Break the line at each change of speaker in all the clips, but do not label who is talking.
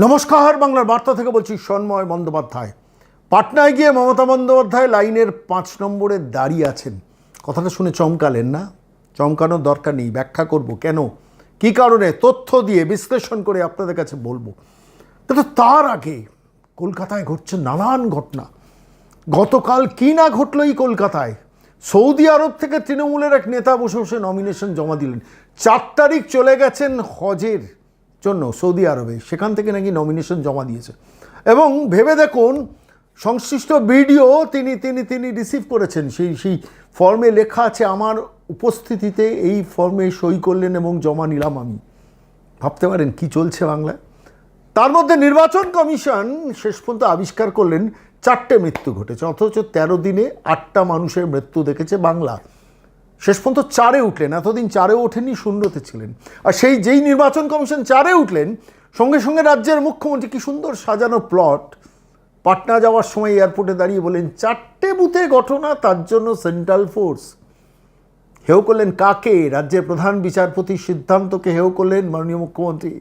নমস্কার, বাংলার বার্তা থেকে বলছি সন্ময় বন্দ্যোপাধ্যায়। পাটনায় গিয়ে মমতা বন্দ্যোপাধ্যায় লাইনের পাঁচ নম্বরে দাঁড়িয়ে আছেন। কথাটা শুনে চমকালেন না? চমকানোর দরকার নেই, ব্যাখ্যা করব কেন? কি কারণে? তথ্য দিয়ে বিশ্লেষণ করে আপনাদের কাছে বলব। কিন্তু তার আগে কলকাতায় ঘটছে নানান ঘটনা। গতকাল কি না ঘটলো এই কলকাতায়? সৌদি আরব থেকে তৃণমূলের এক নেতা বসে বসে নমিনেশন জমা দিলেন। চার তারিখ চলে গেছেন হজের। জন্য সৌদি আরবে সেখান থেকে নাকি নমিনেশন জমা দিয়েছে। এবং ভেবে দেখুন, সংশ্লিষ্ট ভিডিও তিনি তিনি তিনি রিসিভ করেছেন। সেই সেই ফর্মে লেখা আছে, আমার উপস্থিতিতে এই ফর্মে সই করলেন এবং জমা নিলাম আমি। ভাবতে পারেন কি চলছে বাংলায়। তার মধ্যে নির্বাচন কমিশন শেষ পর্যন্ত আবিষ্কার করলেন, চারটে মৃত্যু ঘটেছে, অথচ তেরো দিনে আটটা মানুষের মৃত্যু দেখেছে বাংলা। শেষ পর্যন্ত চারে উঠলেন, এতদিন চারে ওঠেনি শূন্যতে ছিলেন। আর সেই যেই নির্বাচন কমিশন চারে উঠলেন, সঙ্গে সঙ্গে রাজ্যের মুখ্যমন্ত্রী কি সুন্দর সাজানো প্লট। পাটনা যাওয়ার সময় এয়ারপোর্টে দাঁড়িয়ে বলেন, চারটে বুথে ঘটনা তার জন্য সেন্ট্রাল ফোর্স। হেও করলেন, কাকে? রাজ্যের প্রধান বিচারপতির সিদ্ধান্তকে হেও করলেন, মাননীয় মুখ্যমন্ত্রী।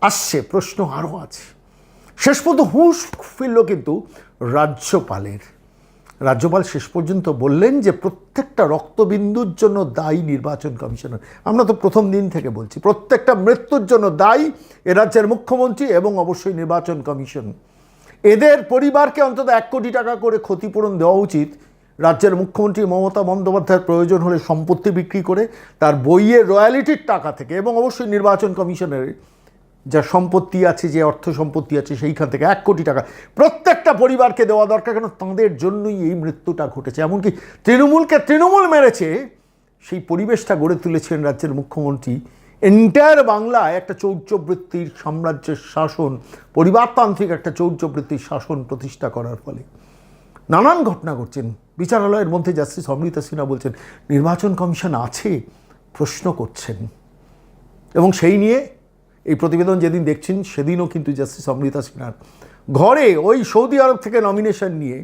আসছে, প্রশ্ন আরও আছে। শেষ পর্যন্ত হুঁশ ফিরল কিন্তু রাজ্যপালের। রাজ্যপাল শেষ পর্যন্ত বললেন যে প্রত্যেকটা রক্তবিন্দুর জন্য দায়ী নির্বাচন কমিশনার। আমরা তো প্রথম দিন থেকে বলছি, প্রত্যেকটা মৃত্যুর জন্য দায়ী এ রাজ্যের মুখ্যমন্ত্রী এবং অবশ্যই নির্বাচন কমিশন। এদের পরিবারকে অন্তত এক কোটি টাকা করে ক্ষতিপূরণ দেওয়া উচিত। রাজ্যের মুখ্যমন্ত্রী মমতা বন্দ্যোপাধ্যায়ের প্রয়োজন হলে সম্পত্তি বিক্রি করে তার বইয়ের রয়্যালিটির টাকা থেকে এবং অবশ্যই নির্বাচন কমিশনের যা সম্পত্তি আছে, যে অর্থ সম্পত্তি আছে, সেইখান থেকে এক কোটি টাকা। প্রত্যেকটা পরিবারকে দেওয়া দরকার কেন? তাঁদের জন্যই এই মৃত্যুটা ঘটেছে। এমনকি তৃণমূলকে তৃণমূল মেরেছে। সেই পরিবেশটা গড়ে তুলেছেন রাজ্যের মুখ্যমন্ত্রী। এন্টায়ার বাংলায় একটা চৌর্যবৃত্তির সাম্রাজ্যের শাসন, পরিবারতান্ত্রিক একটা চৌর্যবৃত্তির শাসন প্রতিষ্ঠা করার ফলে। নানান ঘটনা ঘটছেন। বিচারালয়ের মধ্যে জাস্টিস অমৃতা সিনহা বলছেন, নির্বাচন কমিশন আছে, প্রশ্ন করছেন। এবং সেই নিয়ে এই প্রতিবেদন যেদিন দেখছেন, সেদিনও কিন্তু জাস্টিস অমৃতা সিনহার ঘরে ওই সৌদি আরব থেকে নমিনেশন নিয়ে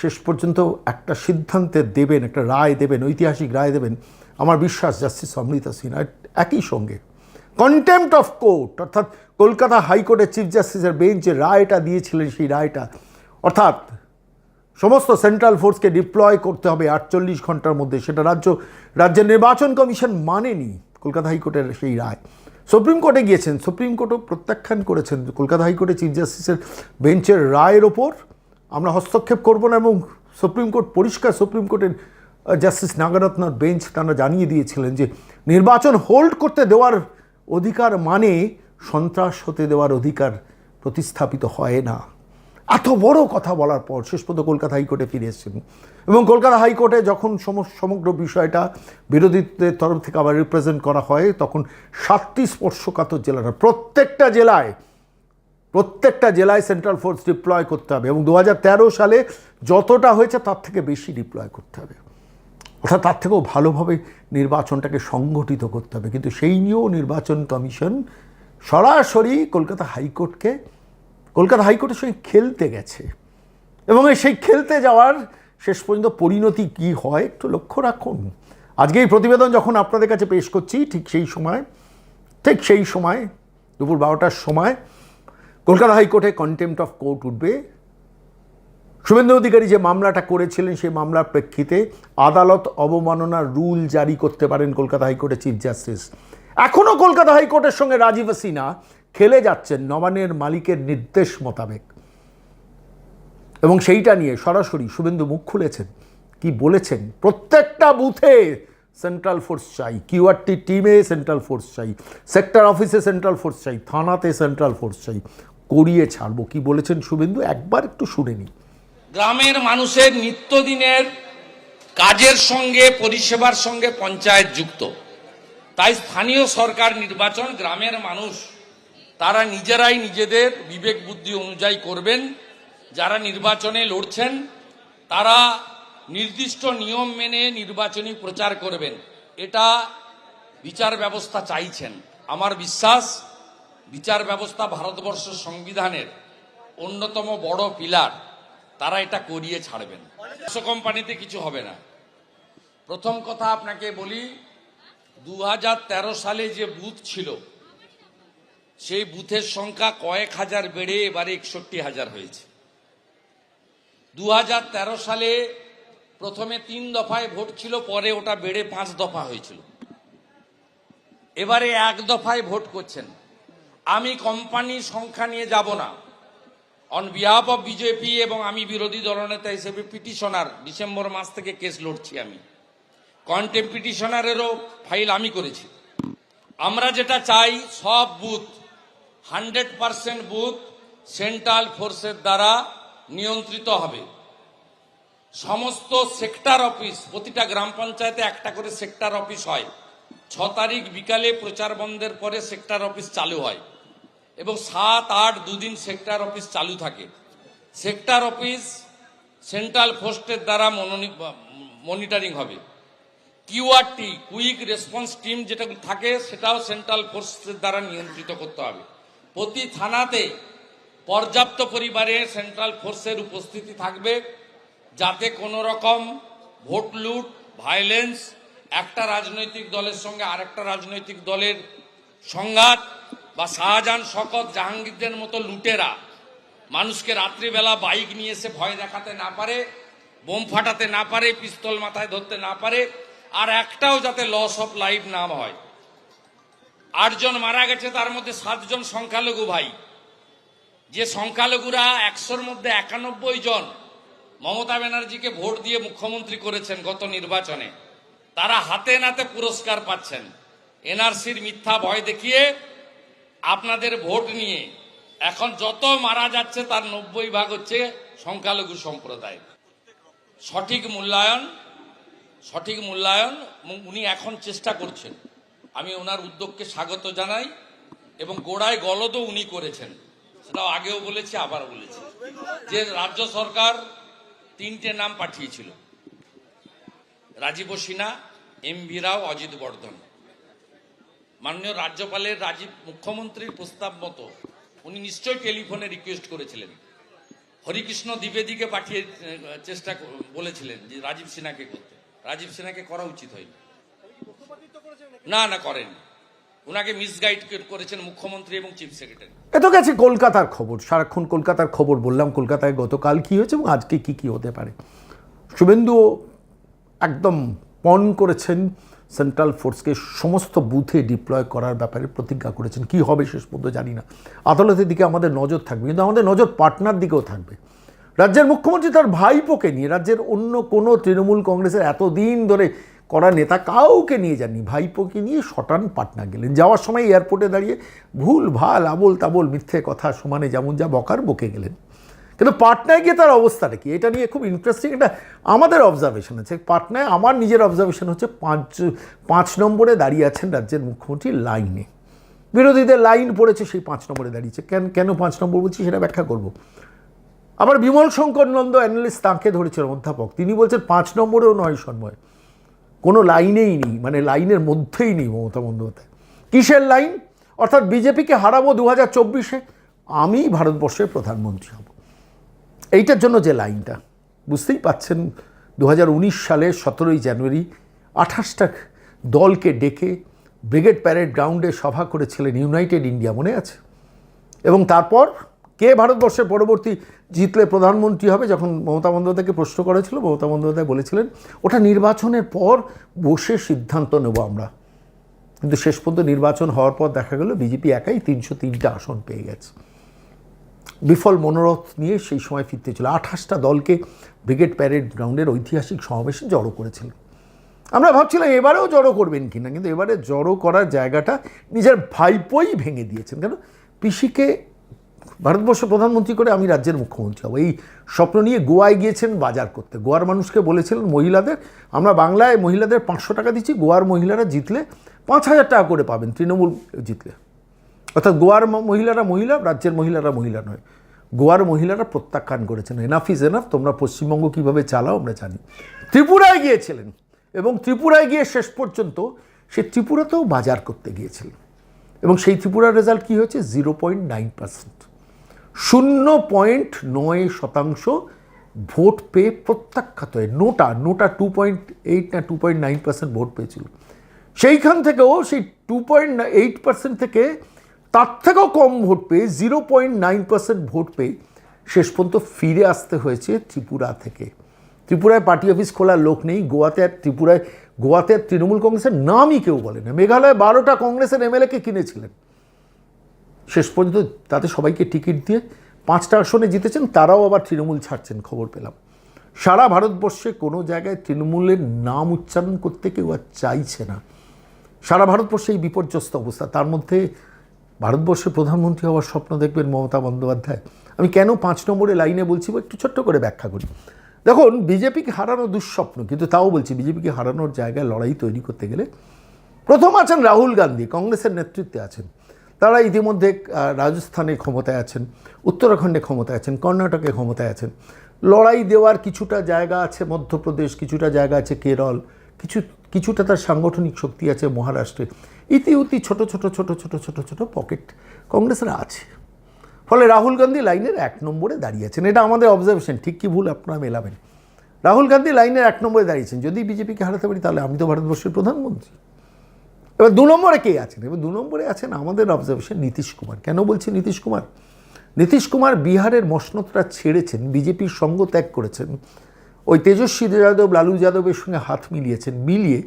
শেষ পর্যন্ত একটা সিদ্ধান্তে দেবেন, একটা রায় দেবেন, ঐতিহাসিক রায় দেবেন আমার বিশ্বাস জাস্টিস অমৃতা সিনহা একই সঙ্গে। কন্টেম্পট অফ কোর্ট অর্থাৎ কলকাতা হাইকোর্টের চিফ জাস্টিসের বেঞ্চ রায়টা দিয়েছিলেন সেই রায়টা। অর্থাৎ সমস্ত সেন্ট্রাল ফোর্সকে ডিপ্লয় করতে হবে আটচল্লিশ ঘণ্টার মধ্যে, সেটা রাজ্য, রাজ্যের নির্বাচন কমিশন মানেনি কলকাতা হাইকোর্টের সেই রায়। সুপ্রিম কোর্টে গিয়েছেন। সুপ্রিম কোর্টও প্রত্যাখ্যান করেছেন। কলকাতা হাইকোর্টে চিফ জাস্টিসের বেঞ্চের রায়ের ওপর আমরা হস্তক্ষেপ করব না এবং সুপ্রিম কোর্ট পরিষ্কার সুপ্রিম কোর্টের জাস্টিস নাগরত্নার বেঞ্চ তারা জানিয়ে দিয়েছিলেন যে নির্বাচন হোল্ড করতে দেওয়ার অধিকার মানে সন্ত্রাস হতে দেওয়ার অধিকার প্রতিস্থাপিত হয় না। এত বড় কথা বলার পর শেষ পর্যন্ত কলকাতা হাইকোর্টে ফিরে এসেছেন। এবং কলকাতা হাইকোর্টে যখন সম- সমগ্র বিষয়টা বিরোধীদের তরফ থেকে আবার রিপ্রেজেন্ট করা হয়, তখন সাতটি স্পর্শকাতর জেলার প্রত্যেকটা জেলায় প্রত্যেকটা জেলায় সেন্ট্রাল ফোর্স ডিপ্লয় করতে হবে এবং দু হাজার তেরো সালে যতটা হয়েছে তার থেকে বেশি ডিপ্লয় করতে হবে। অর্থাৎ তার থেকেও ভালোভাবে নির্বাচনটাকে সংগঠিত করতে হবে। কিন্তু সেই নিয়েও নির্বাচন কমিশন সরাসরি কলকাতা হাইকোর্টকে, কলকাতা হাইকোর্টের সঙ্গে খেলতে গেছে। এবং সেই খেলতে যাওয়ার শেষ পর্যন্ত পরিণতি কি হয় একটু লক্ষ্য রাখুন। আজকে এই প্রতিবেদন যখন আপনাদের কাছে পেশ করছি, ঠিক সেই সময়, ঠিক সেই সময়, দুপুর বারোটার সময়, কলকাতা হাইকোর্টে কন্টেম্পট অফ কোর্ট উঠবে। শুভেন্দু অধিকারী যে মামলাটা করেছিলেন, সেই মামলার প্রেক্ষিতে আদালত অবমাননার রুল জারি করতে পারেন কলকাতা হাইকোর্টের চিফ জাস্টিস এখনও কলকাতা হাইকোর্টের সঙ্গে রাজীব সিনহা খেলে যাচ্ছেন নবানের মালিকের নির্দেশ মোতাবেক। এবং সেইটা নিয়ে সরাসরি শুভেন্দু মুখ খুলেছেন। কি বলেছেন? প্রত্যেকটা বুথে সেন্ট্রাল ফোর্স চাই। কিউআরটি টিমে সেন্ট্রাল ফোর্স চাই। সেক্টর অফিসে সেন্ট্রাল ফোর্স চাই। থানাতে সেন্ট্রাল ফোর্স চাই। করিয়ে ছাড়বো। কি বলেছেন শুভেন্দু? একবার একটু শুনে নিই
গ্রামের মানুষের নিত্যদিনের কাজের সঙ্গে, পরিষেবার সঙ্গে পঞ্চায়েত যুক্ত। তাই স্থানীয় সরকার নির্বাচন, গ্রামের মানুষ, তারা নিজেরাই নিজেদের বিবেক বুদ্ধি অনুযায়ী করবেন। যারা নির্বাচনে লড়ছেন, তারা নির্দিষ্ট নিয়ম মেনে নির্বাচনী প্রচার করবেন। এটা বিচার ব্যবস্থা চাইছেন। আমার বিশ্বাস, বিচার ব্যবস্থা ভারতবর্ষের সংবিধানের অন্যতম বড় পিলার। তারা এটা করিয়ে ছাড়বেন। কোম্পানিতে কিছু হবে না। প্রথম কথা আপনাকে বলি দু হাজার তেরো সালে যে বুথ ছিল, সেই বুথের সংখ্যা কয়েক হাজার বেড়ে এবারে একষট্টি হাজার হয়েছে। দু হাজার তেরো সালে প্রথমে তিন দফায় ভোট ছিল, পরে ওটা বেড়ে পাঁচ দফা হয়েছিল। এবারে এক দফায় ভোট করছেন। আমি কোম্পানির সংখ্যা নিয়ে যাব না। অন বিহাফ অফ বিজেপি এবং আমি বিরোধী দলনেতা হিসেবে পিটিশনার, ডিসেম্বর মাস থেকে কেস লড়ছি আমি। কন্টেম পিটিশনারেরও ফাইল আমি করেছি। আমরা যেটা চাই, সব booth, hundred percent booth, central ফোর্সের দ্বারা নিয়ন্ত্রিত হবে। সমস্ত সেক্টর অফিস প্রতিটা গ্রাম পঞ্চায়েতে একটা করে সেক্টর অফিস হয়। ছ তারিখ বিকালে প্রচার বন্ধের পরে সেক্টর অফিস চালু হয় এবং সাত, আট, দুদিন সেক্টর অফিস চালু থাকে। সেক্টর অফিস সেন্ট্রাল ফোর্সের দ্বারা মনিটরিং হবে। কিউআরটি কুইক রেসপন্স টিম যেটা থাকে, সেটাও সেন্ট্রাল ফোর্সের দ্বারা নিয়ন্ত্রিত করতে হবে। প্রতি থানাতে পর্যাপ্ত পরিবারে সেন্ট্রাল ফোর্সের উপস্থিতি থাকবে যাতে কোনো রকম ভোট লুট ভায়োলেন্স একটা রাজনৈতিক দলের সঙ্গে আরেকটা রাজনৈতিক দলের সংঘাত বা শাহজাহান, শকত, জাহাঙ্গীরদের মতো লুটেরা মানুষকে রাত্রিবেলা বাইক নিয়ে এসে ভয় দেখাতে না পারে, বোম ফাটাতে না পারে, পিস্তল মাথায় ধরতে না পারে, আর একটাও যাতে লস অফ লাইফ না হয়। আটজন মারা গেছে, তার মধ্যে সাতজন সংখ্যালঘু ভাই। যে সংখ্যালঘুরা একশোর মধ্যে একানব্বই জন মমতা ব্যানার্জিকে ভোট দিয়ে মুখ্যমন্ত্রী করেছেন গত নির্বাচনে, তারা হাতে নাতে পুরস্কার পাচ্ছেন। এনআরসির মিথ্যা ভয় দেখিয়ে আপনাদের ভোট নিয়ে এখন যত মারা যাচ্ছে তার নব্বই ভাগ হচ্ছে সংখ্যালঘু সম্প্রদায়। সঠিক মূল্যায়ন সঠিক মূল্যায়ন উনি এখন চেষ্টা করছেন। আমি ওনার উদ্যোগকে স্বাগত জানাই, এবং গোড়ায় গলদও উনি করেছেন। সেটাও আগেও বলেছি আবার বলেছি। যে রাজ্য সরকার তিনটে নাম পাঠিয়েছিল। Rajiv Sinha, M V Rao, Ajit Bardhan. মাননীয় রাজ্যপালের রাজীব মুখ্যমন্ত্রীর প্রস্তাব মতো উনি নিশ্চয়ই টেলিফোনে রিকোয়েস্ট করেছিলেন। হরিকৃষ্ণ দ্বিবেদীকে পাঠিয়ে চেষ্টা বলেছিলেন যে রাজীব সিনহাকে করতে। রাজীব সিনহাকে করা উচিত হয়নি। না না করেন ওনাকে মিসগাইড করেছেন মুখ্যমন্ত্রী এবং চিফ সেক্রেটারি
এ তো গেছে কলকাতার খবর, সারাক্ষণ কলকাতার খবর বললাম, কলকাতায় গতকাল কি হয়েছে এবং আজকে কি কি হতে পারে। শুভেন্দু একদম পণ করেছেন সেন্ট্রাল ফোর্সকে সমস্ত বুথে ডিপ্লয় করার ব্যাপারে প্রতিজ্ঞা করেছেন। কি হবে শেষ পর্যন্ত জানি না। আদালতের দিকে আমাদের নজর থাকবে, কিন্তু আমাদের নজর পাটনার দিকেও থাকবে। রাজ্যের মুখ্যমন্ত্রী তার ভাইপোকে নিয়ে, রাজ্যের অন্য কোনো তৃণমূল কংগ্রেসের এতদিন ধরে করা নেতা কাউকে নিয়ে যাননি, ভাইপোকে নিয়ে শটান পাটনা গেলেন। যাওয়ার সময় এয়ারপোর্টে দাঁড়িয়ে ভুল, ভালো, আবোল, তাবোল, মিথ্যে কথা, সমানে যেমন যা বকার বকে গেলেন। কিন্তু পাটনায় গিয়ে তার অবস্থাটা কি? এটা নিয়ে খুব ইন্টারেস্টিং এটা আমাদের অবজারভেশন আছে। পাটনায় আমার নিজের অবজারভেশন হচ্ছে পাঁচ পাঁচ নম্বরে দাঁড়িয়ে আছেন রাজ্যের মুখ্যমন্ত্রী লাইনে। বিরোধীদের লাইন পড়েছে, সেই পাঁচ নম্বরে দাঁড়িয়েছে। কেন কেন পাঁচ নম্বর বলছি সেটা ব্যাখ্যা করব। আবার বিমল শঙ্কর নন্দ অ্যানালিস্ট তাঁকে ধরেছেন অধ্যাপক। তিনি বলছেন পাঁচ নম্বরেও নয় সন্ময়। কোনো লাইনেই নেই মানে লাইনের মধ্যেই নেই মমতা বন্দ্যোপাধ্যায়। কিসের লাইন? অর্থাৎ বিজেপিকে হারাবো দু হাজার চব্বিশে, আমি ভারতবর্ষের প্রধানমন্ত্রী হব। এইটার জন্য যে লাইনটা, বুঝতেই পাচ্ছেন দু সালের সতেরোই জানুয়ারি আঠাশটা দলকে ডেকে ব্রিগেড প্যারেড গ্রাউন্ডে সভা করেছিলেন ইউনাইটেড ইন্ডিয়া, মনে আছে? এবং তারপর কে ভারতবর্ষের পরবর্তী জিতলে প্রধানমন্ত্রী হবে? যখন মমতা বন্দ্যোপাধ্যায়কে প্রশ্ন করেছিল, মমতা বন্দ্যোপাধ্যায় বলেছিলেন, ওটা নির্বাচনের পর বসে সিদ্ধান্ত নেব আমরা। কিন্তু শেষ পর্যন্ত নির্বাচন হওয়ার পর দেখা গেল, বিজেপি একাই তিনশো তিনটা আসন পেয়ে গেছে। বিফল মনোরথ নিয়ে সেই সময় ফিরতে ছিল। আঠাশটা দলকে ব্রিগেড প্যারেড গ্রাউন্ডের ঐতিহাসিক সমাবেশে জড়ো করেছিলেন আমরা ভাবছিলাম, এবারেও জড়ো করবেন কিনা? কিন্তু এবারে জড়ো করার জায়গাটা নিজের ভাইপোই ভেঙে দিয়েছেন। কেন? পিসিকে ভারতবর্ষের প্রধানমন্ত্রী করে আমি রাজ্যের মুখ্যমন্ত্রী হব। এই স্বপ্ন নিয়ে গোয়ায় গিয়েছেন বাজার করতে। গোয়ার মানুষকে বলেছিলেন, মহিলাদের, আমরা বাংলায় মহিলাদের পাঁচশো টাকা দিচ্ছি, গোয়ার মহিলারা জিতলে পাঁচ হাজার টাকা করে পাবেন, তৃণমূল জিতলে। অর্থাৎ গোয়ার মহিলারা মহিলা, রাজ্যের মহিলারা মহিলা নয়। গোয়ার মহিলারা প্রত্যাখ্যান করেছেন। এনাফ ইজ এনাফ তোমরা পশ্চিমবঙ্গ কীভাবে চালাও, আমরা জানি। ত্রিপুরায় গিয়েছিলেন এবং ত্রিপুরায় গিয়ে শেষ পর্যন্ত সে ত্রিপুরাতেও বাজার করতে গিয়েছিলেন। এবং সেই ত্রিপুরার রেজাল্ট কী হয়েছে? জিরো পয়েন্ট নাইন পার্সেন্ট শূন্য পয়েন্ট নয় শতাংশ ভোট পেয়ে প্রত্যাখ্যাত হয়, NOTA NOTA two point eight না two point nine percent vote পেয়েছিল। সেইখান থেকেও সেই টু পয়েন্ট এইট পার্সেন্ট থেকে তার থেকেও কম ভোট পেয়ে zero point nine percent vote পেয়ে শেষ পর্যন্ত ফিরে আসতে হয়েছে ত্রিপুরা থেকে। ত্রিপুরায় পার্টি অফিস খোলার লোক নেই, গোয়াতে আর ত্রিপুরায়, গোয়াতে আর তৃণমূল কংগ্রেসের নামই কেউ বলে না। মেঘালয়ে বারোটা কংগ্রেসের এমএলএকে কিনেছিলেন? শেষ পর্যন্ত তাতে সবাইকে টিকিট দিয়ে পাঁচটা আসনে জিতেছেন, তারাও আবার তৃণমূল ছাড়ছেন, খবর পেলাম। সারা ভারতবর্ষে কোনো জায়গায় তৃণমূলের নাম উচ্চারণ করতে কেউ আর চাইছে না। সারা ভারতবর্ষে এই বিপর্যস্ত অবস্থা। তার মধ্যে ভারতবর্ষের প্রধানমন্ত্রী হওয়ার স্বপ্ন দেখবেন মমতা বন্দ্যোপাধ্যায়। আমি কেন পাঁচ নম্বরে লাইনে বলছি একটু ছোট্ট করে ব্যাখ্যা করি। দেখুন, বিজেপিকে হারানো দুঃস্বপ্ন, কিন্তু তাও বলছি, বিজেপিকে হারানোর জায়গায় লড়াই তৈরি করতে গেলে প্রথম আছেন রাহুল গান্ধী, কংগ্রেসের নেতৃত্বে আছেন। তারা ইতিমধ্যে রাজস্থানে ক্ষমতায় আছেন, উত্তরাখণ্ডে ক্ষমতায় আছেন, কর্ণাটকে ক্ষমতায় আছেন। লড়াই দেওয়ার কিছুটা জায়গা আছে মধ্যপ্রদেশ, কিছুটা জায়গা আছে কেরল, কিছু, কিছুটা তার সাংগঠনিক শক্তি আছে মহারাষ্ট্রে। ইতি উতি ছোট ছোট ছোট ছোট ছোট ছোট পকেট কংগ্রেসের আছে। ফলে রাহুল গান্ধী লাইনের এক নম্বরে দাঁড়িয়েছেন এটা আমাদের অবজারভেশন ঠিক কি ভুল আপনারা মেলাবেন? রাহুল গান্ধী লাইনের এক নম্বরে দাঁড়িয়েছেন যদি বিজেপিকে হারাতে পারি, তাহলে আমি তো ভারতবর্ষের প্রধানমন্ত্রী। এবার দু নম্বরে কে আছেন? এবার দু নম্বরে আছেন আমাদের অবজারভেশন নীতিশ কুমার। কেন বলছি নীতিশ কুমার? নীতিশ কুমার বিহারের মসনতটা ছেড়েছেন বিজেপির সঙ্গ ত্যাগ করেছেন, ওই তেজস্বী যাদব, লালু যাদবের সঙ্গে হাত মিলিয়েছেন, মিলিয়ে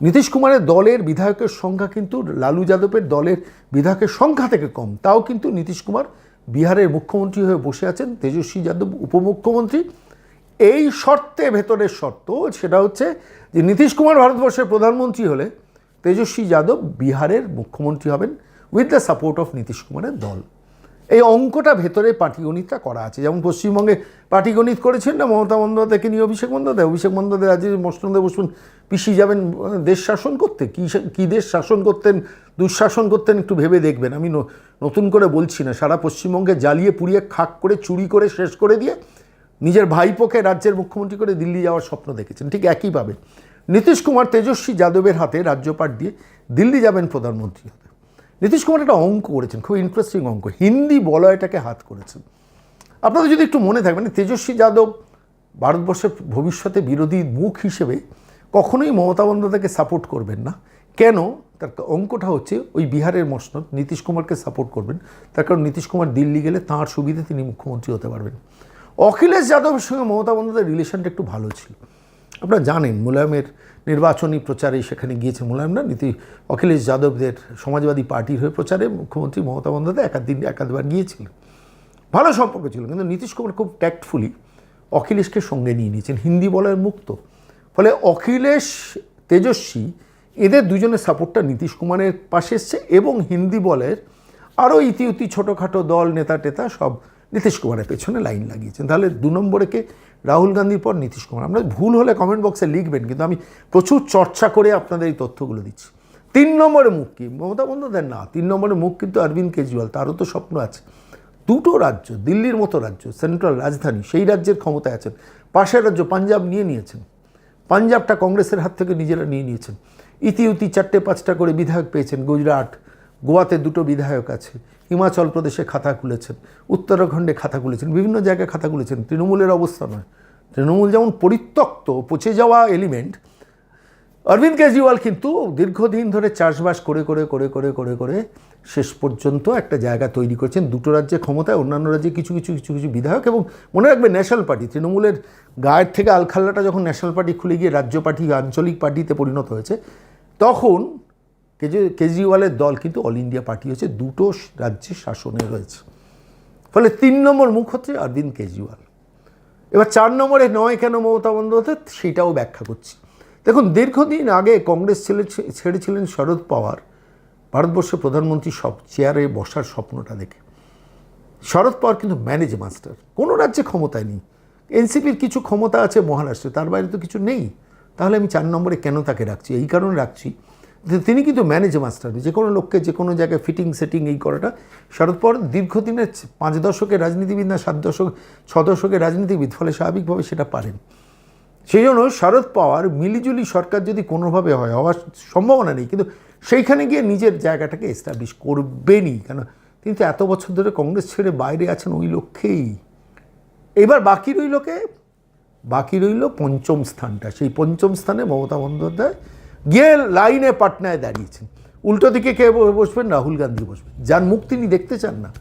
নীতিশ কুমারের দলের বিধায়কের সংখ্যা কিন্তু, লালু যাদবের দলের বিধায়কের সংখ্যা থেকে কম। তাও কিন্তু নীতিশ কুমার বিহারের মুখ্যমন্ত্রী হয়ে বসে আছেন, তেজস্বী যাদব উপমুখ্যমন্ত্রী। এই শর্তে ভেতরের শর্ত সেটা হচ্ছে যে নীতিশ কুমার ভারতবর্ষের প্রধানমন্ত্রী হলে তেজস্বী যাদব বিহারের মুখ্যমন্ত্রী হবেন with the support of Nitish কুমারের দল। এই অঙ্কটা ভেতরে পাটিগণিতটা করা আছে। যেমন পশ্চিমবঙ্গে পাটিগণিত করেছেন না মমতা বন্দ্যোপাধ্যায়কে নিয়ে অভিষেক বন্দ্যোপাধ্যায়? অভিষেক বন্দ্যোপাধ্যায় আজ মসনদে বসুন, পিসি যাবেন, দেশ শাসন করতে? কী কী দেশ শাসন করতেন, দুঃশাসন করতেন একটু ভেবে দেখবেন। আমি নতুন করে বলছি না, সারা পশ্চিমবঙ্গে জ্বালিয়ে পুড়িয়ে খাক করে, চুরি করে, শেষ করে দিয়ে নিজের ভাইপোকে রাজ্যের মুখ্যমন্ত্রী করে দিল্লি যাওয়ার স্বপ্ন দেখেছেন। ঠিক একইভাবে নীতিশ কুমার তেজস্বী যাদবের হাতে রাজ্যপাঠ দিয়ে দিল্লি যাবেন প্রধানমন্ত্রী হতে। নীতিশ কুমার একটা অঙ্ক করেছেন, খুব ইন্টারেস্টিং অঙ্ক, হিন্দি বলয়টাকে হাত করেছেন। আপনাদের যদি একটু মনে থাকবে মানে তেজস্বী যাদব ভারতবর্ষের ভবিষ্যতে বিরোধী মুখ হিসেবে কখনোই মমতা বন্দ্যোপাধ্যায়কে সাপোর্ট করবেন না। কেন? তার অঙ্কটা হচ্ছে ওই বিহারের মসনদ, নীতিশ কুমারকে সাপোর্ট করবেন। তার কারণ নীতিশ কুমার দিল্লি গেলে তাঁর সুবিধে তিনি মুখ্যমন্ত্রী হতে পারবেন। অখিলেশ যাদবের সঙ্গে মমতা বন্দ্যোপাধ্যায়ের রিলেশনটা একটু ভালো ছিল। আপনারা জানেন মুলায়মের নির্বাচনী প্রচারে সেখানে গিয়েছে মুলায়ম না? নীতি অখিলেশ যাদবদের সমাজবাদী পার্টির হয়ে প্রচারে মুখ্যমন্ত্রী মমতা বন্দ্যোপাধ্যায় একাধিন একাধবার গিয়েছিলেন। ভালো সম্পর্ক ছিল, কিন্তু নীতিশ কুমার খুব ট্যাক্টফুলি অখিলেশকে সঙ্গে নিয়ে নিয়েছেন। হিন্দি বলয়ের মুক্ত। ফলে অখিলেশ, তেজস্বী, এদের দুজনের সাপোর্টটা নীতিশ কুমারের পাশে এসছে এবং হিন্দি বলের আরও ইতিউতি, ছোটোখাটো দল নেতা টেতা সব নীতিশ কুমারের পেছনে লাইন লাগিয়েছেন। তাহলে দু নম্বরে কে রাহুল গান্ধীর পর নীতিশ কুমার। আমরা ভুল হলে কমেন্ট বক্সে লিখবেন, কিন্তু আমি প্রচুর চর্চা করে আপনাদের এই তথ্যগুলো দিচ্ছি। তিন নম্বরে মুখ কি? মমতা বন্দ্যোপাধ্যায় না, তিন নম্বরে মুখ কিন্তু অরবিন্দ কেজরিওয়াল, তারও তো স্বপ্ন আছে। দুটো রাজ্য, দিল্লির মতো রাজ্য সেন্ট্রাল রাজধানী, সেই রাজ্যের ক্ষমতায় আছেন। পাশের রাজ্য পাঞ্জাব নিয়ে নিয়েছেন। পাঞ্জাবটা কংগ্রেসের হাত থেকে নিজেরা নিয়ে নিয়েছেন। ইতিউতি চারটে পাঁচটা করে বিধায়ক পেয়েছেন, গুজরাট, গোয়াতে দুটো বিধায়ক আছে। হিমাচল প্রদেশে খাতা খুলেছেন, উত্তরাখণ্ডে খাতা খুলেছেন, বিভিন্ন জায়গায় খাতা খুলেছেন, তৃণমূলের অবস্থা নয়। তৃণমূল যেমন পরিত্যক্ত, পচে যাওয়া এলিমেন্ট অরবিন্দ কেজরিওয়াল কিন্তু দীর্ঘদিন ধরে চাষবাস করে করে করে করে করে করে শেষ পর্যন্ত একটা জায়গা তৈরি করেছেন। দুটো রাজ্যে ক্ষমতায়, অন্যান্য রাজ্যে কিছু কিছু কিছু কিছু বিধায়ক এবং মনে রাখবে ন্যাশনাল পার্টি, তৃণমূলের গায়ের থেকে আলখাল্লাটা যখন ন্যাশনাল পার্টি খুলে গিয়ে রাজ্য পার্টি, আঞ্চলিক পার্টিতে পরিণত হয়েছে, তখন কেজরিওয়ালের দল কিন্তু অল ইন্ডিয়া পার্টি হচ্ছে, দুটো রাজ্যে শাসনে রয়েছে। ফলে তিন নম্বর মুখ হচ্ছে অরবিন্দ কেজরিওয়াল। এবার চার নম্বরে নয় কেন মমতা বন্দ্যোপাধ্যায়? সেটাও ব্যাখ্যা করছি। দেখুন, দীর্ঘদিন আগে কংগ্রেস ছেলে, ছেড়েছিলেন শরদ পাওয়ার, ভারতবর্ষের প্রধানমন্ত্রী সব, চেয়ারে বসার স্বপ্নটা দেখে। শরদ পাওয়ার কিন্তু ম্যানেজ মাস্টার, কোনো রাজ্যে ক্ষমতায় নেই। এনসিপির কিছু ক্ষমতা আছে মহারাষ্ট্রে, তার বাইরে তো কিছু নেই। তাহলে আমি চার নম্বরে কেন তাকে রাখছি? এই কারণে রাখছি তিনি কিন্তু ম্যানেজ মাস্টার যে কোনো লোককে যে কোনো জায়গায় ফিটিং সেটিং এই করাটা। শরদ পাওয়ার দীর্ঘদিনের পাঁচ দশকের রাজনীতিবিদ না সাত দশক, ছ দশকের রাজনীতিবিদ, ফলে স্বাভাবিকভাবে সেটা পারেন। সেই জন্য শরদ পাওয়ার, মিলিজুলি সরকার যদি কোনোভাবে হয়, হওয়ার সম্ভাবনা নেই, কিন্তু সেইখানে গিয়ে নিজের জায়গাটাকে এস্টাবলিশ করবেনই। কেন তিনি তো এত বছর ধরে কংগ্রেস ছেড়ে বাইরে আছেন, ওই লক্ষ্যেই। এবার বাকি রইল কে? বাকি রইল পঞ্চম স্থানটা। সেই পঞ্চম স্থানে মমতা বন্দ্যোপাধ্যায় গিয়ে লাইনে পাটনায় দাঁড়িয়েছেন। উল্টো দিকে কে বসবেন? রাহুল গান্ধী বসবেন। যার মুখ তিনি দেখতে চান না।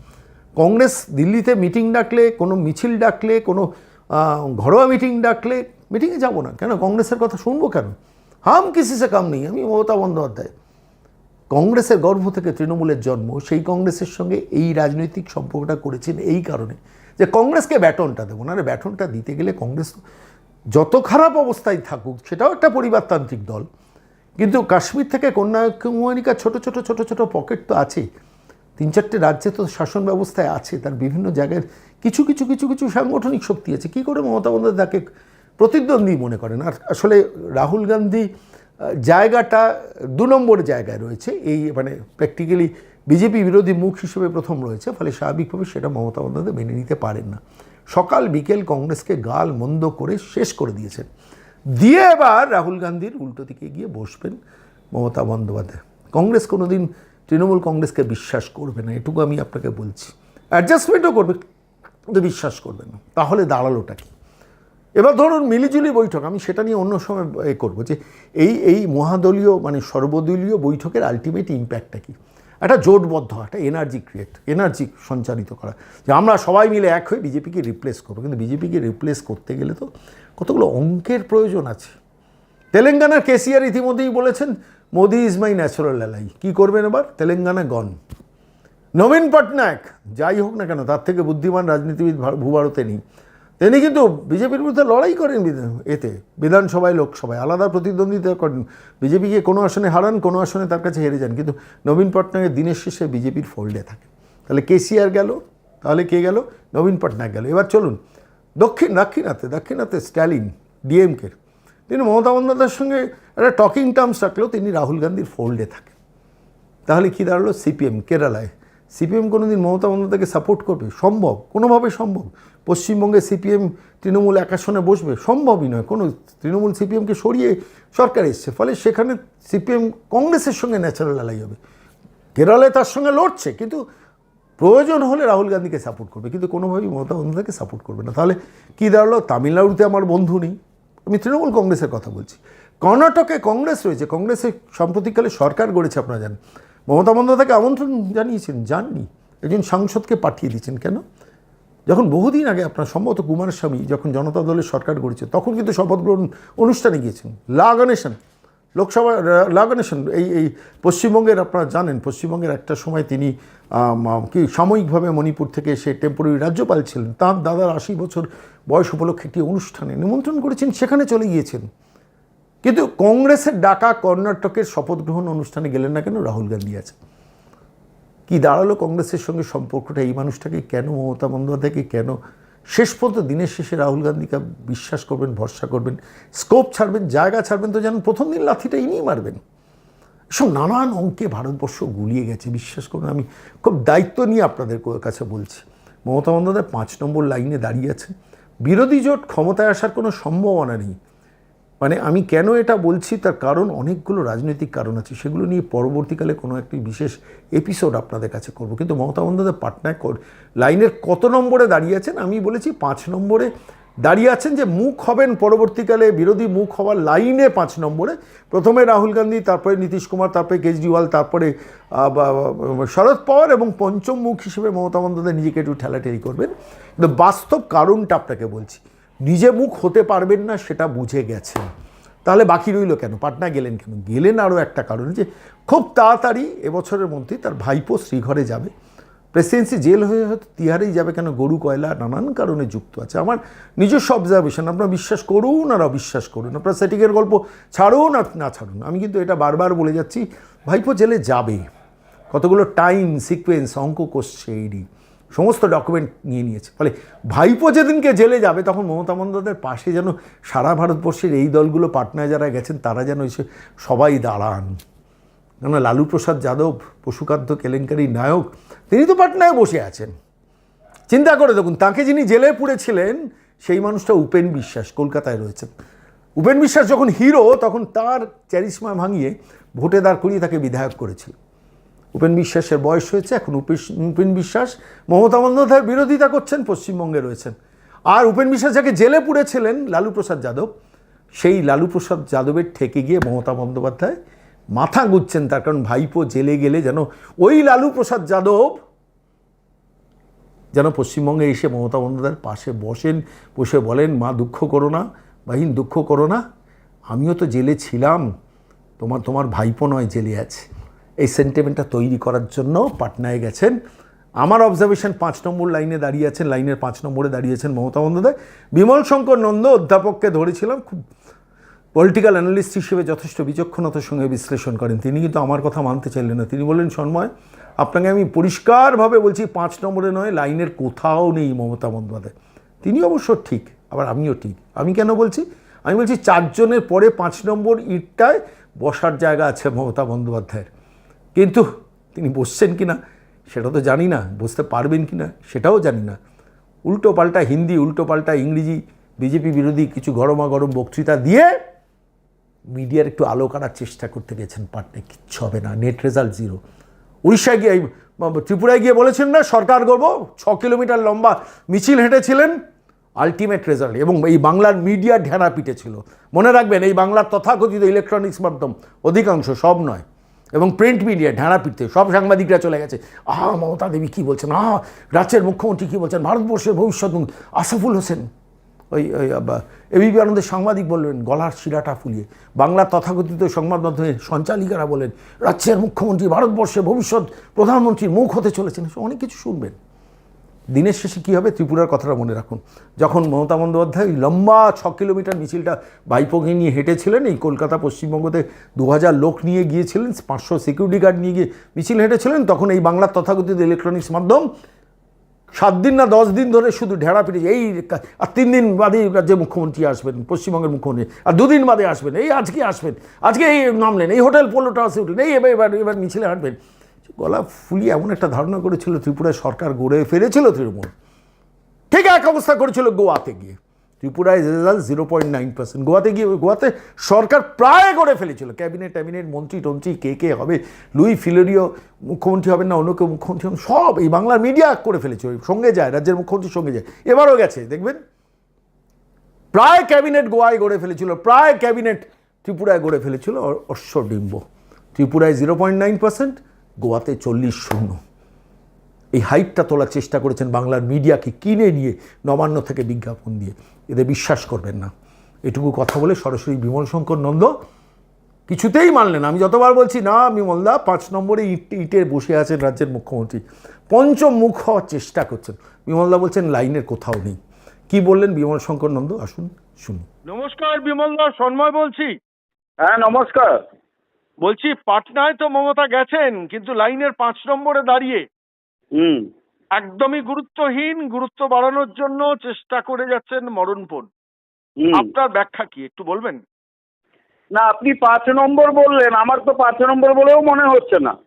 কংগ্রেস দিল্লিতে মিটিং ডাকলে, কোনো মিছিল ডাকলে, কোনো ঘরোয়া মিটিং ডাকলে, মিটিংয়ে যাব না। কেন? কংগ্রেসের কথা শুনব কেন? হাম কিসি সে কাম নেই। আমি মমতা বন্দ্যোপাধ্যায়। কংগ্রেসের গর্ভ থেকে তৃণমূলের জন্ম, সেই কংগ্রেসের সঙ্গে এই রাজনৈতিক সম্পর্কটা করেছেন এই কারণে। যে কংগ্রেসকে ব্যাটনটা দেবো না ব্যাটনটা দিতে গেলে কংগ্রেস যত খারাপ অবস্থায় থাকুক, সেটাও একটা পরিবারতান্ত্রিক দল। কিন্তু কাশ্মীর থেকে কন্যাকুমারিকার ছোট ছোট ছোট ছোট পকেট তো আছে তিন চারটে রাজ্যে তো শাসন ব্যবস্থায় আছে, তার বিভিন্ন জায়গায় কিছু কিছু কিছু কিছু সাংগঠনিক শক্তি আছে। কী করে মমতা বন্দ্যোপাধ্যায় তাকে প্রতিদ্বন্দ্বী মনে করেন? আর আসলে রাহুল গান্ধী জায়গাটা দু নম্বর জায়গায় রয়েছে। এই মানে প্র্যাকটিক্যালি বিজেপি বিরোধী মুখ হিসেবে প্রথম রয়েছে, ফলে স্বাভাবিকভাবে সেটা মমতা বন্দ্যোপাধ্যায় মেনে নিতে পারেন না। সকাল বিকেল কংগ্রেসকে গাল মন্দ করে শেষ করে দিয়েছেন। দিয়ে এবার রাহুল গান্ধীর উল্টো দিকে গিয়ে বসবেন মমতা বন্দ্যোপাধ্যায়। কংগ্রেস কোনোদিন তৃণমূল কংগ্রেসকে বিশ্বাস করবে না, এটুকু আমি আপনাকে বলছি। অ্যাডজাস্টমেন্টও করবে, কিন্তু বিশ্বাস করবে না। তাহলে দাঁড়ালোটা কি? এবার ধরুন মিলিজুলি বৈঠক, আমি সেটা নিয়ে অন্য সময় এ করব যে এই এই মহাদলীয় মানে সর্বদলীয় বৈঠকের আলটিমেট ইম্প্যাক্টটা কী? একটা জোটবদ্ধ, একটা এনার্জি ক্রিয়েট এনার্জি সঞ্চারিত করা। যে আমরা সবাই মিলে এক হয়ে বিজেপিকে রিপ্লেস করব। কিন্তু বিজেপিকে রিপ্লেস করতে গেলে তো কতগুলো অঙ্কের প্রয়োজন আছে। তেলেঙ্গানার কেসিআর ইতিমধ্যেই বলেছেন, Modi is my natural ally কী করবেন এবার? তেলেঙ্গানা গন নবীন পটনায়ক, যাই হোক না কেন, তার থেকে বুদ্ধিমান রাজনীতিবিদ ভূভারতে নেই। তিনি কিন্তু বিজেপির বিরুদ্ধে লড়াই করেন এতে। বিধানসভায় লোকসভায় আলাদা প্রতিদ্বন্দ্বিতা করেন। বিজেপিকে কোনো আসনে হারান, কোনো আসনে তার কাছে হেরে যান। কিন্তু নবীন পটনায়কের দিনের শেষে বিজেপির ফোল্ডে থাকে। তাহলে কেসিআর গেল, তাহলে কে গেল? নবীন পটনায়ক গেল। এবার চলুন, দক্ষিণ, দাক্ষিণাতে দাক্ষিণাতে স্ট্যালিন, ডিএমকের। তিনি মমতা বন্দ্যোপাধ্যায়ের সঙ্গে একটা টকিং টার্মস রাখলেও তিনি রাহুল গান্ধীর ফোল্ডে থাকেন। তাহলে কী দাঁড়াল? সিপিএম, কেরালায়। সিপিএম কোনো দিন মমতা বন্দ্যোপাধ্যায়কে সাপোর্ট করবে? সম্ভব। কোনোভাবে সম্ভব। পশ্চিমবঙ্গে সিপিএম তৃণমূল এক আসনে বসবে? সম্ভবই নয়। কোনো তৃণমূল সিপিএমকে সরিয়ে সরকার এসছে। ফলে সেখানে সিপিএম কংগ্রেসের সঙ্গে ন্যাচারাল লড়াই হবে। কেরলে তার সঙ্গে লড়ছে, কিন্তু প্রয়োজন হলে রাহুল গান্ধীকে সাপোর্ট করবে। কিন্তু কোনোভাবেই মমতা বন্দ্যোপাধ্যায়কে সাপোর্ট করবে না। তাহলে কী দাঁড়াল? তামিলনাড়ুতে আমার বন্ধু নেই। আমি তৃণমূল কংগ্রেসের কথা বলছি। কর্ণাটকে কংগ্রেস রয়েছে। কংগ্রেসের সাম্প্রতিককালে সরকার গড়েছে, আপনারা জানেন। মমতা বন্দ্যোপাধ্যায়কে আমন্ত্রণ জানিয়েছেন যাননি একজন সাংসদকে পাঠিয়ে দিয়েছেন কেন? যখন বহুদিন আগে আপনার সম্ভবত কুমারস্বামী যখন জনতা দলের সরকার গড়েছে, তখন কিন্তু শপথ গ্রহণ অনুষ্ঠানে গিয়েছেন। লা গণেশন, লোকসভা লা গণেশন, এই এই পশ্চিমবঙ্গের আপনারা জানেন, পশ্চিমবঙ্গের একটা সময় তিনি কি সাময়িকভাবে মণিপুর থেকে সে টেম্পোরারি রাজ্যপাল ছিলেন। তার দাদার আশি বছর বয়স উপলক্ষে একটি অনুষ্ঠানে নিমন্ত্রণ করেছেন, সেখানে চলে গিয়েছেন। কিন্তু কংগ্রেসের ডাকা কর্ণাটকের শপথ গ্রহণ অনুষ্ঠানে গেলেন না কেন? রাহুল গান্ধী আছে কি দাঁড়াল কংগ্রেসের সঙ্গে সম্পর্কটা? এই মানুষটাকে কেন, মমতা বন্দ্যোপাধ্যায়কে কেন? শেষ পর্যন্ত দিনের শেষে রাহুল গান্ধীকে বিশ্বাস করবেন, ভরসা করবেন, স্কোপ ছাড়বেন, জায়গা ছাড়বেন তো যেন প্রথম দিন লাথিটা ইনিই মারবেন। সব নানান অঙ্কে ভারতবর্ষ গুলিয়ে গেছে, বিশ্বাস করুন, আমি খুব দায়িত্ব নিয়ে আপনাদের কাছে বলছি। মমতা বন্দ্যোপাধ্যায় পাঁচ নম্বর লাইনে দাঁড়িয়ে আছে বিরোধী জোট ক্ষমতায় আসার কোনো সম্ভাবনা নেই। মানে আমি কেন এটা বলছি? তার কারণ অনেকগুলো রাজনৈতিক কারণ আছে। সেগুলো নিয়ে পরবর্তীকালে কোনো একটি বিশেষ এপিসোড আপনাদের কাছে করব। কিন্তু মমতা বন্দ্যোপাধ্যায় পাটনায় লাইনের কত নম্বরে দাঁড়িয়ে আছেন? আমি বলেছি পাঁচ নম্বরে দাঁড়িয়ে আছেন যে মুখ হবেন পরবর্তীকালে, বিরোধী মুখ হওয়ার লাইনে পাঁচ নম্বরে। প্রথমে রাহুল গান্ধী, তারপরে নীতিশ কুমার, তারপরে কেজরিওয়াল, তারপরে শরদ পাওয়ার এবং পঞ্চম মুখ হিসেবে মমতা বন্দ্যোপাধ্যায় নিজেকে একটু ঠেলাঠেলি করবেন। কিন্তু বাস্তব কারণটা আপনাকে বলছি। নিজে মুখ হতে পারবেন না, সেটা বুঝে গেছেন। তাহলে বাকি রইল কেন? পাটনা গেলেন কেন? গেলেন আরও একটা কারণ যে খুব তাড়াতাড়ি এবছরের মধ্যে তার ভাইপো শ্রীঘরে যাবে। প্রেসিডেন্সি জেল হয়ে হয়তো তিহারেই যাবে কেন? গরু, কয়লা নানান কারণে যুক্ত আছে। আমার নিজস্ব অবজারভেশন আপনারা বিশ্বাস করুন আর অবিশ্বাস করুন। আপনারা সেটিকের গল্প ছাড়ুন আর না ছাড়ুন। আমি কিন্তু এটা বারবার বলে যাচ্ছি, ভাইপো জেলে যাবে। কতগুলো টাইম সিকোয়েন্স অঙ্ক এইডি সমস্ত ডকুমেন্ট নিয়ে নিয়েছে। ফলে ভাইপো যেদিনকে জেলে যাবে, তখন মমতা বন্দ্যোপাধ্যায়ের পাশে যেন সারা ভারতবর্ষের এই দলগুলো পাটনায় যারা গেছেন, তারা যেন এসে সবাই দাঁড়ান। কেননা লালু প্রসাদ যাদব পশুখাদ্য কেলেঙ্কারি নায়ক, তিনি তো পাটনায় বসে আছেন। চিন্তা করে দেখুন, তাকে যিনি জেলে পুড়েছিলেন, সেই মানুষটা উপেন বিশ্বাস, কলকাতায় রয়েছেন উপেন বিশ্বাস যখন হিরো তখন তার চ্যারিসমা ভাঙিয়ে ভোটে দাঁড় করিয়ে তাকে বিধায়ক করেছিল। উপেন বিশ্বাসের বয়স হয়েছে, এখন উপেন বিশ্বাস মমতা বন্দ্যোপাধ্যায়ের বিরোধিতা করছেন, পশ্চিমবঙ্গে রয়েছেন। আর উপেন বিশ্বাস যাকে জেলে পুড়েছিলেন, লালু প্রসাদ যাদব, সেই লালু প্রসাদ যাদবের ঠেকে গিয়ে মমতা বন্দ্যোপাধ্যায় মাথা গুচ্ছেন তার, কারণ ভাইপো জেলে গেলে যেন ওই লালু প্রসাদ যাদব যেন পশ্চিমবঙ্গে এসে মমতা বন্দ্যোপাধ্যায়ের পাশে বসেন, বসে বলেন, মা, দুঃখ করো না, বাহিন, দুঃখ করো না। আমিও তো জেলে ছিলাম। তোমার তোমার ভাইপো নয় জেলে আছে। এই সেন্টিমেন্টটা তৈরি করার জন্য পাটনায় গেছেন। আমার অবজারভেশন পাঁচ নম্বর লাইনে দাঁড়িয়ে আছেন, লাইনের পাঁচ নম্বরে দাঁড়িয়েছেন মমতা বন্দ্যোপাধ্যায়। বিমল শঙ্কর নন্দ অধ্যাপককে ধরেছিলাম, খুব পলিটিক্যাল অ্যানালিস্ট হিসেবে যথেষ্ট বিচক্ষণতার সঙ্গে বিশ্লেষণ করেন। তিনি কিন্তু আমার কথা মানতে চাইলেন না। তিনি বললেন, সন্ময়, আপনাকে আমি পরিষ্কারভাবে বলছি, পাঁচ নম্বরে নয়, লাইনের কোথাও নেই মমতা বন্দ্যোপাধ্যায়। তিনি অবশ্য ঠিক, আবার আমিও ঠিক। আমি কেন বলছি? আমি বলছি, চারজনের পরে পাঁচ নম্বর ইটটায় বসার জায়গা আছে মমতা বন্দ্যোপাধ্যায়ের। কিন্তু তিনি বসছেন কি না সেটা তো জানি না, বসতে পারবেন কি না সেটাও জানি না। উল্টো পাল্টা হিন্দি, উল্টো পাল্টা ইংরেজি, বিজেপি বিরোধী কিছু গরমা গরম বক্তৃতা দিয়ে মিডিয়ার একটু আলো করার চেষ্টা করতে গেছেন পাটনায়, কিচ্ছু হবে না, নেট রেজাল্ট জিরো। উড়িষ্যায় গিয়ে ত্রিপুরায় গিয়ে বলেছেন না, সরকার গর্ব, ছ কিলোমিটার লম্বা মিছিল হেঁটেছিলেন আলটিমেট রেজাল্ট এবং এই বাংলার মিডিয়া ঢেনা পিটে ছিল মনে রাখবেন, এই বাংলার তথাকথিত ইলেকট্রনিক্স মাধ্যম অধিকাংশ সব নয়। এবং প্রিন্ট মিডিয়া ঢাঁড়া পিটতে, সব সাংবাদিকরা চলে গেছে। আহা, মমতা দেবী কী বলছেন? আহা, রাজ্যের মুখ্যমন্ত্রী কী বলছেন? ভারতবর্ষের ভবিষ্যৎ আসফুল হোসেন। ওই ওই এবিপি আনন্দের সাংবাদিক বললেন, গলার শিরাটা ফুলিয়ে। বাংলার তথাকথিত সংবাদ মাধ্যমের সঞ্চালিকারা বলেন, রাজ্যের মুখ্যমন্ত্রী ভারতবর্ষের ভবিষ্যৎ প্রধানমন্ত্রীর মুখ হতে চলেছেন। অনেক কিছু শুনবেন। দিনের শেষে কী হবে? ত্রিপুরার কথাটা মনে রাখুন। যখন মমতা বন্দ্যোপাধ্যায় লম্বা ছ কিলোমিটার মিছিলটা বাইপোকে নিয়ে হেঁটেছিলেন, এই কলকাতা পশ্চিমবঙ্গতে দু হাজার লোক নিয়ে গিয়েছিলেন, পাঁচশো সিকিউরিটি গার্ড নিয়ে গিয়ে মিছিল হেঁটেছিলেন, তখন এই বাংলার তথাকথিত ইলেকট্রনিক্স মাধ্যম সাত দিন না দশ দিন ধরে শুধু ঢেড়া পিটে এই আর তিন দিন বাদে রাজ্যের মুখ্যমন্ত্রী আসবেন, পশ্চিমবঙ্গের মুখ্যমন্ত্রী, আর দুদিন বাদে আসবেন, এই আজকে আসবেন, আজকে এই নামলেন, এই হোটেল পোলো টাওয়ার্সে উঠলেন, এই এবার এবার এবার মিছিলে হাঁটবেন। গলা ফুলিয়ে এমন একটা ধারণা করেছিল, ত্রিপুরায় সরকার গড়ে ফেলেছিল তৃণমূল। ঠিক এক অবস্থা করেছিল গোয়াতে গিয়ে। ত্রিপুরায় result zero point nine percent গোয়াতে গিয়ে, গোয়াতে সরকার প্রায় গড়ে ফেলেছিল। ক্যাবিনেট, ট্যাবিনেট, মন্ত্রী, টন্ত্রী, কে কে হবে, লুই ফিলোরিও মুখ্যমন্ত্রী হবেন না, অন্য কেউ মুখ্যমন্ত্রী হবেন সব এই বাংলার মিডিয়া করে ফেলেছে, ওই সঙ্গে যায়, রাজ্যের মুখ্যমন্ত্রীর সঙ্গে যায়। এবারও গেছে, দেখবেন? প্রায় ক্যাবিনেট গোয়ায় গড়ে ফেলেছিল, প্রায় ক্যাবিনেট ত্রিপুরায় গড়ে ফেলেছিল অশ্বডিম্ব ত্রিপুরায় জিরো পয়েন্ট নাইন পার্সেন্ট গোয়াতে চল্লিশ শূন্য। এই হাইটটা তোলার চেষ্টা করেছেন বাংলার মিডিয়াকে কিনে নিয়ে নবান্ন থেকে বিজ্ঞাপন দিয়ে। এদের বিশ্বাস করবেন না। এটুকু কথা বলে সরাসরি বিমল শঙ্কর নন্দ কিছুতেই মানলেন আমি যতবার বলছি না বিমলদা পাঁচ নম্বরে ইট ইটে বসে আছেন রাজ্যের মুখ্যমন্ত্রী। পঞ্চম মুখ হওয়ার চেষ্টা করছেন। বিমলদা বলছেন লাইনের কোথাও নেই। কি বললেন বিমল শঙ্কর নন্দ? আসুন শুনি।
নমস্কার বিমলদা সন্ময় বলছি।
হ্যাঁ নমস্কার।
বলছি পাটনায় তো মমতা গেছেন কিন্তু লাইনের পাঁচ নম্বরে দাঁড়িয়ে।
হুম।
একদমই গুরুত্বহীন গুরুত্ব বাড়ানোর জন্য চেষ্টা করে যাচ্ছেন মরণপণ। আপনার ব্যাখ্যা কি একটু বলবেন?
না আপনি পাঁচ নম্বর বললেন আমার তো পাঁচ নম্বর বলেও মনে হচ্ছে না।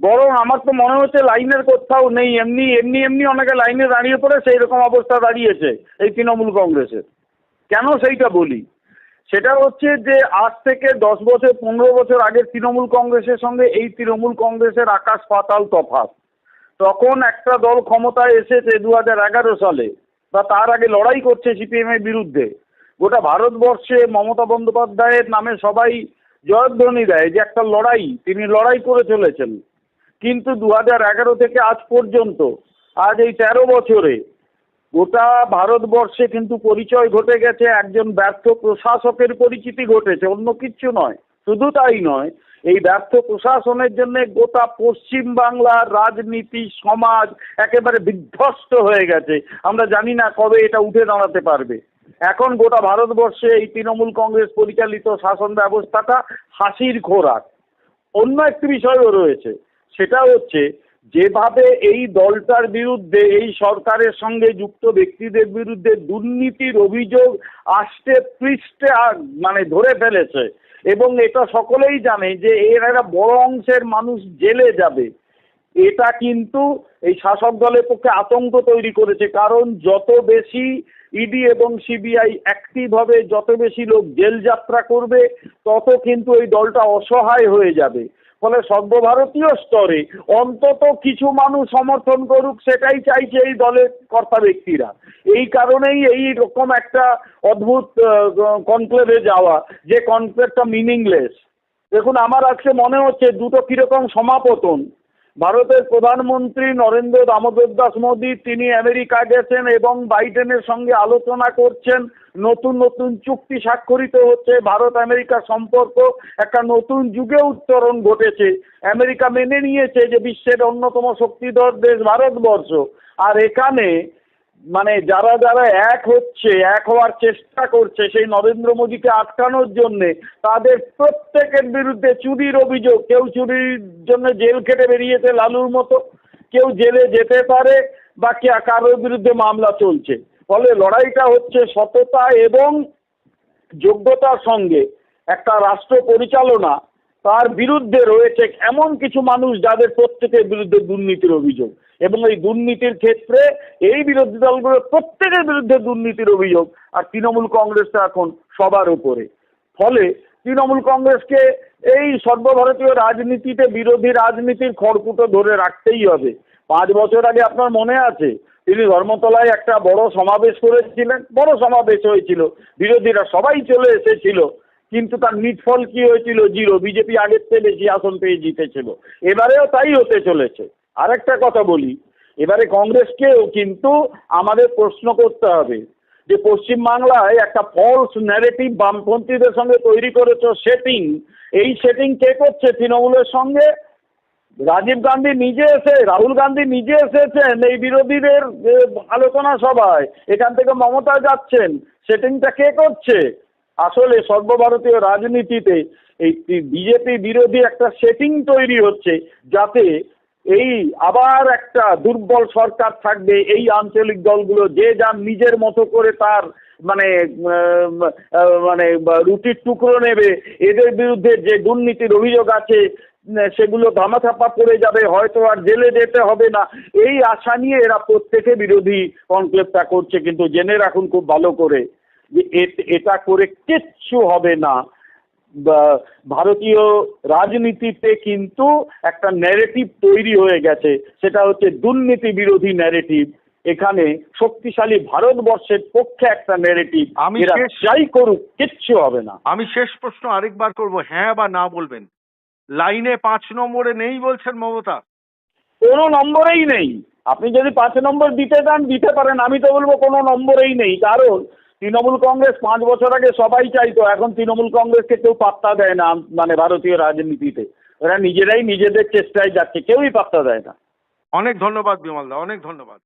বরং আমার তো মনে হচ্ছে লাইনের কোথাও নেই এমনি এমনি এমনি অনেকে লাইনে দাঁড়িয়ে পড়ে সেই রকম অবস্থা দাঁড়িয়েছে এই তৃণমূল কংগ্রেসের। কেন সেইটা বলি? সেটা হচ্ছে যে আজ থেকে দশ বছর, পনেরো বছর আগের তৃণমূল কংগ্রেসের সঙ্গে এই তৃণমূল কংগ্রেসের আকাশ পাতাল তফাৎ। তখন একটা দল ক্ষমতায় এসেছে দু হাজার এগারো সালে, বা তার আগে লড়াই করছে সিপিএম এর বিরুদ্ধে। গোটা ভারতবর্ষে মমতা বন্দ্যোপাধ্যায়ের নামে সবাই জয়ধ্বনি দেয় যে একটা লড়াই, তিনি লড়াই করে চলেছেন। কিন্তু দু হাজার এগারো থেকে আজ পর্যন্ত, আজ এই তেরো বছরে গোটা ভারতবর্ষে কিন্তু পরিচয় ঘটে গেছে, একজন ব্যর্থ প্রশাসকের পরিচিতি ঘটেছে, অন্য কিচ্ছু নয়, শুধু তাই নয়, এই ব্যর্থ প্রশাসনের জন্য গোটা পশ্চিম বাংলার রাজনীতি, সমাজ একেবারে বিধ্বস্ত হয়ে গেছে, আমরা জানি না কবে এটা উঠে দাঁড়াতে পারবে। এখন গোটা ভারতবর্ষে এই তৃণমূল কংগ্রেস পরিচালিত শাসন ব্যবস্থাটা হাসির খোরাক। অন্য একটি বিষয়ও রয়েছে, সেটা হচ্ছে যেভাবে এই দলটার বিরুদ্ধে, এই সরকারের সঙ্গে যুক্ত ব্যক্তিদের বিরুদ্ধে দুর্নীতির অভিযোগ আসতে পৃষ্ঠে মানে ধরে ফেলেছে। এবং এটা সকলেই জানে যে এর একটা বড় অংশের মানুষ জেলে যাবে। এটা কিন্তু এই শাসক দলের পক্ষে আতঙ্ক তৈরি করেছে, কারণ যত বেশি ইডি এবং সিবিআই অ্যাক্টিভ হবে, যত বেশি লোক জেল যাত্রা করবে, তত কিন্তু এই দলটা অসহায় হয়ে যাবে। ফলে সর্বভারতীয় স্তরে অন্তত কিছু মানুষ সমর্থন করুক, সেটাই চাইছে এই দলের কর্তা ব্যক্তিরা। এই কারণেই এই রকম একটা অদ্ভুত কনক্লেভে যাওয়া, যে কনক্লেভটা মিনিংলেস দেখুন, আমার আজকে মনে হচ্ছে দুটো কীরকম সমাপতন। ভারতের প্রধানমন্ত্রী নরেন্দ্র দামোদর দাস মোদী, তিনি আমেরিকা গেছেন এবং বাইডেনের সঙ্গে আলোচনা করছেন। নতুন নতুন চুক্তি স্বাক্ষরিত হচ্ছে। ভারত আমেরিকা সম্পর্ক একটা নতুন যুগে উত্তরণ ঘটেছে। আমেরিকা মেনে নিয়েছে যে বিশ্বের অন্যতম শক্তিধর দেশ ভারতবর্ষ। আর এখানে মানে যারা যারা এক হচ্ছে, এক হওয়ার চেষ্টা করছে সেই নরেন্দ্র মোদীকে আটকানোর জন্যে, তাদের প্রত্যেকের বিরুদ্ধে চুরির অভিযোগ। কেউ চুরির জন্য জেল খেটে বেরিয়েছে লালুর মতো, কেউ জেলে যেতে পারে বা কে, কারোর বিরুদ্ধে মামলা চলছে। ফলে লড়াইটা হচ্ছে সততা এবং যোগ্যতার সঙ্গে। একটা রাষ্ট্র পরিচালনা তার বিরুদ্ধে রয়েছে এমন কিছু মানুষ যাদের প্রত্যেকের বিরুদ্ধে দুর্নীতির অভিযোগ। এবং এই দুর্নীতির ক্ষেত্রে এই বিরোধী দলগুলোর প্রত্যেকের বিরুদ্ধে দুর্নীতির অভিযোগ, আর তৃণমূল কংগ্রেসটা এখন সবার উপরে। ফলে তৃণমূল কংগ্রেসকে এই সর্বভারতীয় রাজনীতিতে বিরোধী রাজনীতির খড়কুটো ধরে রাখতেই হবে। পাঁচ বছর আগে আপনার মনে আছে, তিনি ধর্মতলায় একটা বড় সমাবেশ করেছিলেন, বড় সমাবেশ হয়েছিল। বিরোধীরা সবাই চলে এসেছিল। কিন্তু তার নিটফল কি হয়েছিল? জিরো। বিজেপি আগের চেয়ে বেশি আসন পেয়ে জিতেছিল। এবারেও তাই হতে চলেছে। আরেকটা কথা বলি, এবারে কংগ্রেসকেও কিন্তু আমাদের প্রশ্ন করতে হবে যে পশ্চিমবাংলায় একটা ফলস ন্যারেটিভ বামপন্থীদের সঙ্গে তৈরি করেছ সেটিং এই সেটিং কে করছে তৃণমূলের সঙ্গে? রাজীব গান্ধী নিজে এসে, রাহুল গান্ধী নিজে এসেছেন এই বিরোধীদের আলোচনা সভায়। এখান থেকে মমতা যাচ্ছেন। সেটিংটা কে করছে? আসলে সর্বভারতীয় রাজনীতিতে এই বিজেপি বিরোধী একটা সেটিং তৈরি হচ্ছে যাতে এই আবার একটা দুর্বল সরকার থাকবে, এই আঞ্চলিক দলগুলো যে যার নিজের মতো করে তার মানে মানে রুটির টুকরো নেবে, এদের বিরুদ্ধে যে দুর্নীতির অভিযোগ আছে সেগুলো ধামাচাপা পড়ে যাবে, হয়তো আর জেলে যেতে হবে না। এই আশা নিয়ে এরা প্রত্যেকে বিরোধী কনক্লেভটা করছে, কিন্তু জেনে রাখুন খুব ভালো করে। যে এটা করে কিচ্ছু হবে না। ভারতীয় রাজনীতিতে কিন্তু একটা ন্যারেটিভ তৈরি হয়ে গেছে। সেটা হচ্ছে দুর্নীতি বিরোধী ন্যারেটিভ এখানে শক্তিশালী ভারতবর্ষের পক্ষে একটা ন্যারেটিভ
আমি
যাই করুক কিচ্ছু হবে না।
আমি শেষ প্রশ্ন আরেকবার করব হ্যাঁ বা না বলবেন। লাইনে পাঁচ নম্বরে নেই বলছেন মমতা।
কোনো নম্বরেই নেই। আপনি যদি পাঁচ নম্বর দিতে চান দিতে পারেন। আমি তো বলব কোনো নম্বরেই নেই। কারণ তৃণমূল কংগ্রেস পাঁচ বছর আগে সবাই চাইতো, এখন তৃণমূল কংগ্রেসকে কেউ পাত্তা দেয় না মানে ভারতীয় রাজনীতিতে। ওরা নিজেরাই নিজেদের চেষ্টায় যাচ্ছে, কেউই পাত্তা দেয় না।
অনেক ধন্যবাদ বিমলদা, অনেক ধন্যবাদ।